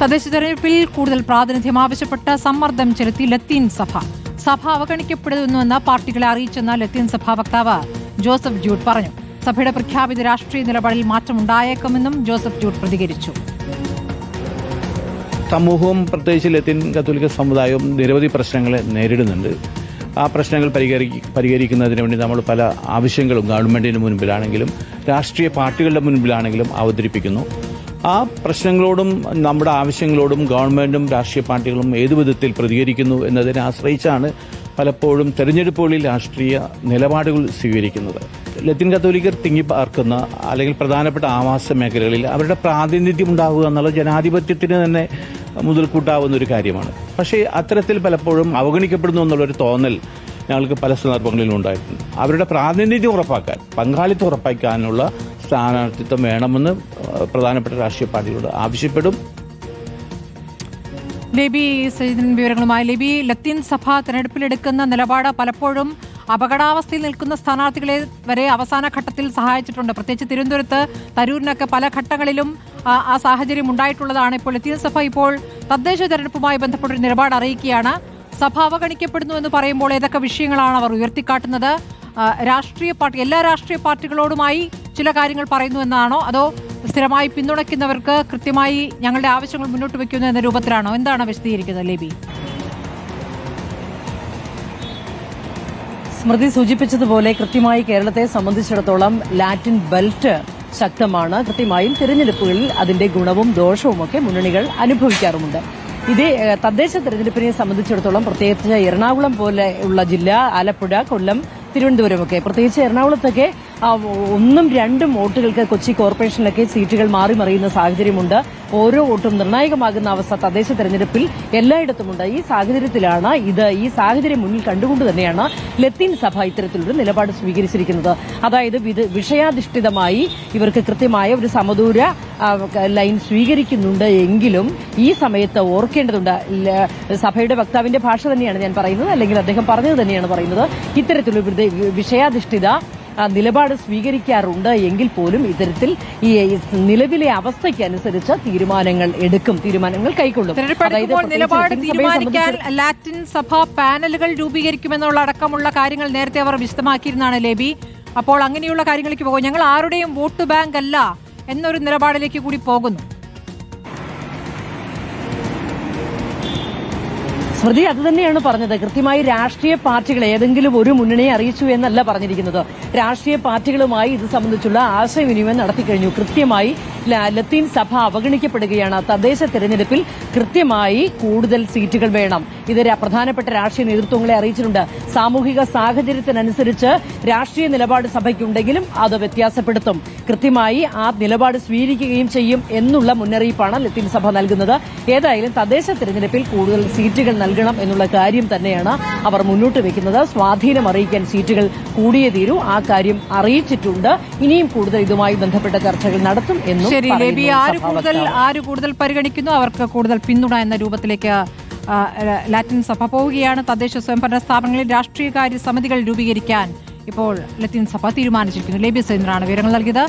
തദ്ദേശ തെരഞ്ഞെടുപ്പിൽ കൂടുതൽ പ്രാതിനിധ്യം ആവശ്യപ്പെട്ട് സമ്മർദ്ദം ചെലുത്തി ലത്തീൻ സഭ. സഭ അവഗണിക്കപ്പെടുന്നുവെന്ന് പാർട്ടികളെ അറിയിച്ചെന്ന് ലത്തീൻ സഭാ വക്താവ് ജോസഫ് ജൂഡ് പറഞ്ഞു. സഭയുടെ പ്രഖ്യാപിത രാഷ്ട്രീയ നിലപാടിൽ മാറ്റമുണ്ടായേക്കുമെന്നും ജോസഫ് ജൂഡ് പ്രതികരിച്ചു. സമൂഹവും പ്രത്യേകിച്ച് ലത്തീൻ കത്തോലിക്ക സമുദായവും നിരവധി പ്രശ്നങ്ങളെ നേരിടുന്നുണ്ട്. ആ പ്രശ്നങ്ങൾ പരിഹരി പരിഹരിക്കുന്നതിന് വേണ്ടി നമ്മൾ പല ആവശ്യങ്ങളും ഗവൺമെന്റിന് മുൻപിലാണെങ്കിലും രാഷ്ട്രീയ പാർട്ടികളുടെ മുൻപിലാണെങ്കിലും അവതരിപ്പിക്കുന്നു. ആ പ്രശ്നങ്ങളോടും നമ്മുടെ ആവശ്യങ്ങളോടും ഗവൺമെന്റും രാഷ്ട്രീയ പാർട്ടികളും ഏതു വിധത്തിൽ പ്രതികരിക്കുന്നു എന്നതിനെ ആശ്രയിച്ചാണ് പലപ്പോഴും തെരഞ്ഞെടുപ്പുകളിൽ രാഷ്ട്രീയ നിലപാടുകൾ സ്വീകരിക്കുന്നത്. ലത്തീൻ കത്തോലിക്കർ തിങ്ങി പാർക്കുന്ന അല്ലെങ്കിൽ പ്രധാനപ്പെട്ട ആവാസ മേഖലകളിൽ അവരുടെ പ്രാതിനിധ്യം ഉണ്ടാവുക എന്നുള്ള ജനാധിപത്യത്തിന് തന്നെ മുതൽക്കൂട്ടാവുന്ന ഒരു കാര്യമാണ്. പക്ഷേ അത്തരത്തിൽ പലപ്പോഴും അവഗണിക്കപ്പെടുന്നു എന്നുള്ളൊരു തോന്നൽ ഞങ്ങൾക്ക് പല സന്ദർഭങ്ങളിലും ഉണ്ടായിട്ടുണ്ട്. അവരുടെ പ്രാതിനിധ്യം ഉറപ്പാക്കാൻ പങ്കാളിത്തം ഉറപ്പാക്കാനുള്ള സ്ഥാനാർത്ഥിത്വം വേണമെന്ന് പ്രധാനപ്പെട്ട രാഷ്ട്രീയ പാർട്ടികളോട് ആവശ്യപ്പെടും. ലിബി സജിതൻ വിവരങ്ങളുമായി. ലിബി ലത്തീൻ സഭ തെരഞ്ഞെടുപ്പിലെടുക്കുന്ന നിലപാട് പലപ്പോഴും അപകടാവസ്ഥയിൽ നിൽക്കുന്ന സ്ഥാനാർത്ഥികളെ വരെ അവസാന ഘട്ടത്തിൽ സഹായിച്ചിട്ടുണ്ട്. പ്രത്യേകിച്ച് തിരുവനന്തപുരത്ത് തരൂരിനൊക്കെ പല ഘട്ടങ്ങളിലും ആ, സാഹചര്യം ഉണ്ടായിട്ടുള്ളതാണ്. ഇപ്പോൾ ലത്തീൻ സഭ ഇപ്പോൾ തദ്ദേശ തെരഞ്ഞെടുപ്പുമായി ബന്ധപ്പെട്ടൊരു നിലപാട് അറിയിക്കുകയാണ്. സഭ അവഗണിക്കപ്പെടുന്നു എന്ന് പറയുമ്പോൾ ഏതൊക്കെ വിഷയങ്ങളാണ് അവർ ഉയർത്തിക്കാട്ടുന്നത്? രാഷ്ട്രീയ പാർട്ടി എല്ലാ രാഷ്ട്രീയ പാർട്ടികളോടുമായി ചില കാര്യങ്ങൾ പറയുന്നു എന്നാണോ? അതോ സ്ഥിരമായി പിന്തുണയ്ക്കുന്നവർക്ക് കൃത്യമായി ഞങ്ങളുടെ ആവശ്യങ്ങൾ മുന്നോട്ട് വയ്ക്കുന്നു എന്ന രൂപത്തിലാണോ? എന്താണ് വിശദീകരിക്കുന്നത് ലേബി സ്മൃതി സൂചിപ്പിച്ചതുപോലെ കൃത്യമായി കേരളത്തെ സംബന്ധിച്ചിടത്തോളം ലാറ്റിൻ ബെൽറ്റ് ശക്തമാണ്. കൃത്യമായും തിരഞ്ഞെടുപ്പുകളിൽ അതിന്റെ ഗുണവും ദോഷവും ഒക്കെ മുന്നണികൾ അനുഭവിക്കാറുമുണ്ട്. ഇതേ തദ്ദേശ തെരഞ്ഞെടുപ്പിനെ സംബന്ധിച്ചിടത്തോളം പ്രത്യേകിച്ച് എറണാകുളം പോലെയുള്ള ജില്ല ആലപ്പുഴ കൊല്ലം തിരുവനന്തപുരമൊക്കെ. പ്രത്യേകിച്ച് എറണാകുളത്തൊക്കെ ഒന്നും രണ്ടും വോട്ടുകൾക്ക് കൊച്ചി കോർപ്പറേഷനിലൊക്കെ സീറ്റുകൾ മാറി മറിയുന്ന സാഹചര്യമുണ്ട്. ഓരോ വോട്ടും നിർണായകമാകുന്ന അവസ്ഥ തദ്ദേശ തെരഞ്ഞെടുപ്പിൽ എല്ലായിടത്തുമുണ്ട്. ഈ സാഹചര്യത്തിലാണ് ഇത് ഈ സാഹചര്യം മുന്നിൽ കണ്ടുകൊണ്ട് തന്നെയാണ് ലത്തീൻ സഭ ഇത്തരത്തിലൊരു നിലപാട് സ്വീകരിച്ചിരിക്കുന്നത്. അതായത് വിഷയാധിഷ്ഠിതമായി ഇവർക്ക് കൃത്യമായ ഒരു സമദൂര ലൈൻ സ്വീകരിക്കുന്നുണ്ട് എങ്കിലും ഈ സമയത്ത് ഓർക്കേണ്ടതുണ്ട്. സഭയുടെ വക്താവിന്റെ ഭാഷ തന്നെയാണ് ഞാൻ പറയുന്നത് അല്ലെങ്കിൽ അദ്ദേഹം പറഞ്ഞത് തന്നെയാണ് പറയുന്നത്. ഇത്തരത്തിലൊരു വിധ- വിഷയാധിഷ്ഠിത നിലപാട് സ്വീകരിക്കാറുണ്ട്. എങ്കിൽ പോലും ഇത്തരത്തിൽ ഈ നിലവിലെ അവസ്ഥയ്ക്ക് അനുസരിച്ച് തീരുമാനങ്ങൾ എടുക്കും തീരുമാനങ്ങൾ കൈക്കൊള്ളും. നിലപാട് തീരുമാനിക്കാൻ ലാറ്റിൻ സഭ പാനലുകൾ രൂപീകരിക്കുമെന്നുള്ള അടക്കമുള്ള കാര്യങ്ങൾ നേരത്തെ അവർ വിശദമാക്കിയിരുന്നാണ് ലേബി. അപ്പോൾ അങ്ങനെയുള്ള കാര്യങ്ങളിലേക്ക് പോകും. ഞങ്ങൾ ആരുടെയും വോട്ട് ബാങ്ക് അല്ല എന്നൊരു നിലപാടിലേക്ക് കൂടി പോകുന്നു. സ്മൃതി അത് തന്നെയാണ് പറഞ്ഞത്. കൃത്യമായി രാഷ്ട്രീയ പാർട്ടികൾ ഏതെങ്കിലും ഒരു മുന്നണിയെ അറിയിച്ചു എന്നല്ല പറഞ്ഞിരിക്കുന്നത്. രാഷ്ട്രീയ പാർട്ടികളുമായി ഇത് സംബന്ധിച്ചുള്ള ആശയവിനിമയം നടത്തിക്കഴിഞ്ഞു. കൃത്യമായി ലത്തീൻ സഭ അവഗണിക്കപ്പെടുകയാണ്. തദ്ദേശ തെരഞ്ഞെടുപ്പിൽ കൃത്യമായി കൂടുതൽ സീറ്റുകൾ വേണം. ഇത് ര- പ്രധാനപ്പെട്ട രാഷ്ട്രീയ നേതൃത്വങ്ങളെ അറിയിച്ചിട്ടുണ്ട്. സാമൂഹിക സാഹചര്യത്തിനനുസരിച്ച് രാഷ്ട്രീയ നിലപാട് സഭയ്ക്കുണ്ടെങ്കിലും അത് വ്യത്യാസപ്പെടുത്തും. കൃത്യമായി ആ നിലപാട് സ്വീകരിക്കുകയും ചെയ്യും എന്നുള്ള മുന്നറിയിപ്പാണ് ലത്തീൻ സഭ നൽകുന്നത്. ഏതായാലും തദ്ദേശ തെരഞ്ഞെടുപ്പിൽ കൂടുതൽ സീറ്റുകൾ നൽകണം എന്നുള്ള കാര്യം തന്നെയാണ് അവർ മുന്നോട്ട് വെക്കുന്നത്. സ്വാധീനം അറിയിക്കാൻ സീറ്റുകൾ കൂടിയേ തീരൂ. ആ കാര്യം അറിയിച്ചിട്ടുണ്ട്. ഇനിയും കൂടുതൽ ഇതുമായി ബന്ധപ്പെട്ട ചർച്ചകൾ നടത്തും എന്നും ശരി ലേബി ആര് കൂടുതൽ ആര് കൂടുതൽ പരിഗണിക്കുന്നു? അവർക്ക് കൂടുതൽ പിന്തുണ എന്ന രൂപത്തിലേക്ക് ലാറ്റിൻ സഭ പോവുകയാണ്. തദ്ദേശ സ്വയംഭരണ സ്ഥാപനങ്ങളിൽ രാഷ്ട്രീയകാര്യ സമിതികൾ രൂപീകരിക്കാൻ ഇപ്പോൾ ലത്തീൻ സഭ തീരുമാനിച്ചിരിക്കുന്നു. ലേബി സുരേന്ദ്രനാണ് വിവരങ്ങൾ നൽകിയത്.